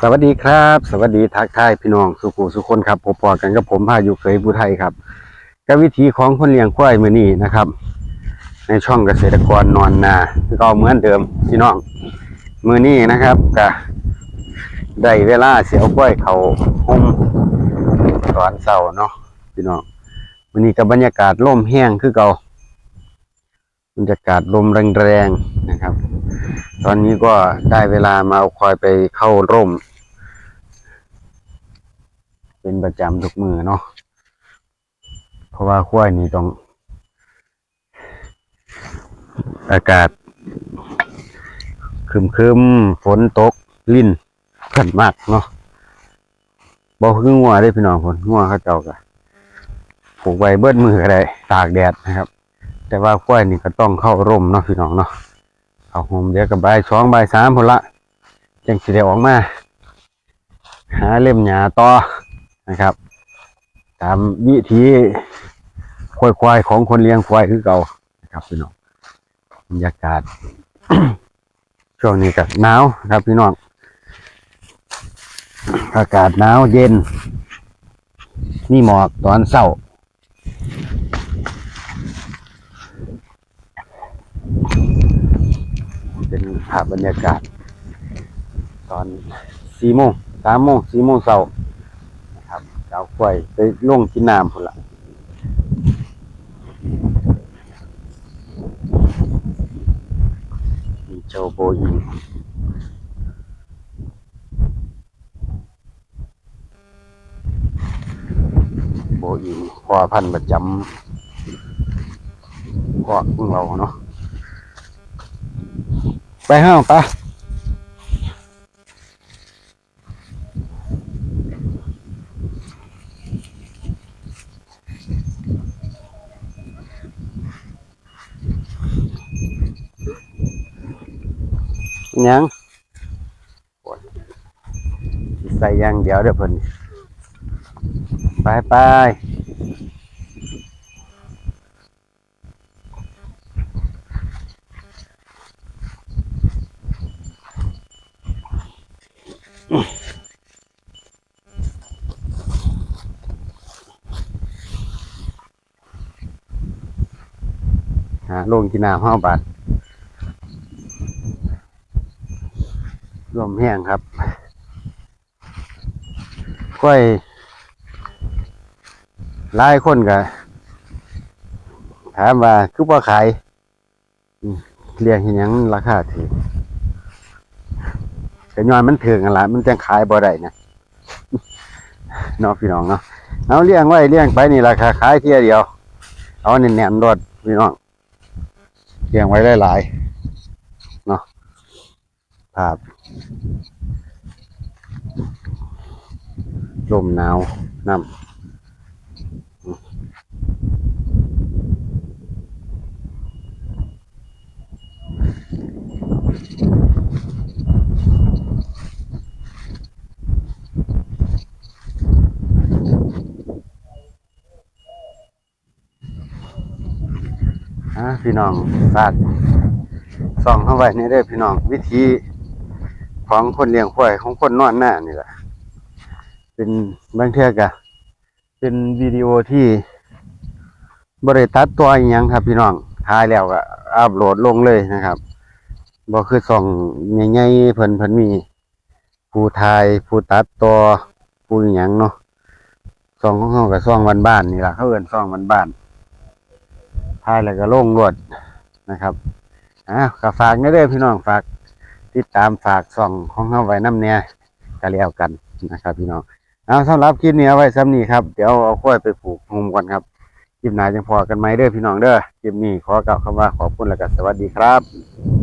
สวัสดีครับ สวัสดีทักทายพี่น้องสุขุสุขคนครับพบปอกันกับผมพายุเคยผู้ไทยครับกับวิธีของคนเลี้ยงควายมือนี้นะครับ ในช่องเกษตรกรนอนนาก็เหมือนเดิมพี่น้องมือนี้นะครับก็ได้เวลาเสียวควายเขาห่มตอนเช้าเนาะพี่น้องมือนี้กับบรรยากาศลมแห้งคือเก่าบรรยากาศลมแรงๆนะครับ ตอนนี้ก็ได้เวลามาเอาควายไปเข้าร่ม เป็นประจำทุกมือเนาะเพราะว่าควายนี่ต้อง อากาศคึมคึมฝนตกลิ่นกันมากเนาะบอกคืองัวได้พี่น้องคนงัวเขาเจ้าก็ผูกไว้เบิดมือก็ได้ตากแดดนะครับ แต่ว่าควายนี่ก็ต้องเข้าร่มเนาะพี่น้องเนาะ เอาโฮมเดี๋ยวกับใบายสองใบสามพนละจังสิได้ออกมา หาเล่มหญ้าต่อนะครับ ตามวิธีควายควายของคนเลี้ยงควายคือเก่านะครับพี่น้องบรรยากาศ ช่วงนี้ก็หนาวนะครับพี่น้องอากาศหนาวเย็น มีหมอกตอนเช้า เป็น ภาพบรรยากาศ ตอนสี่โมงสามโมงสี่โมงเช้านะครับเจ้าควยไปล่งกินน้ำพุ่นละมีเจ้าโบยิงโบยิงพอพันประจำพอของเราเนาะ ไปห้างปะยังโอ้ยสิใส่อยังเดี๋ยวเดี๋ยวเพิ่นไปไป ลงกินน้ำห้าบาทลมแห้งครับก้อยหลายคนก็ถามว่าคือว่าขายเรียกเห็นยังราคาถือแต่ย้อนมันถึงกันละมันจังขายบ่ได้นะเนาะพี่น้องเนาะเอาเลี้ยงไว้เลี้ยงไปนี่ราคาขายเที่ยเดียว เอาเน่นๆรถพี่น้อง ลี้ยงไว้หลายๆเนาะภาพลมหนาวน้ำ อะพี่น้องฝากส่องเข้าไว้ในเด้พี่น้อง วิธีของคนเลี้ยงควายของคนนอนหน้านี่แหละ เป็นบางเทือกะเป็นวิดีโอที่บริตัดตัวอหยังครับ พี่น้องถ่ายแล้วก็อัพโหลดลงเลยนะครับบ่คือส่องใหญ่ๆเพิ่นเพิ่นมีผู้ถ่ายผู้ตัดตัวผู้อหยังเนาะส่องของเขากับส่องบ้านๆนี่ล่ะเขาเอิ้นส่องบ้านๆ ถ่ายแล้วก็โล่งรวดนะครับอ่าก็ฝากเด้อเด้อพี่น้องฝากติดตามฝากส่องของเขาไว้น้ำเนี่ยก็แล้วกันนะครับ พี่น้องเอาสำหรับคลิปนี้เอาไว้ซ้ำนี้ครับเดี๋ยวเอาข้อยไปผูกหุมก่อนครับคลิปหนาจังพอกันไหมเด้อพี่น้องเด้อคลิปนี้ขอกล่าวคำว่าขอบคุณและก็สวัสดีครับ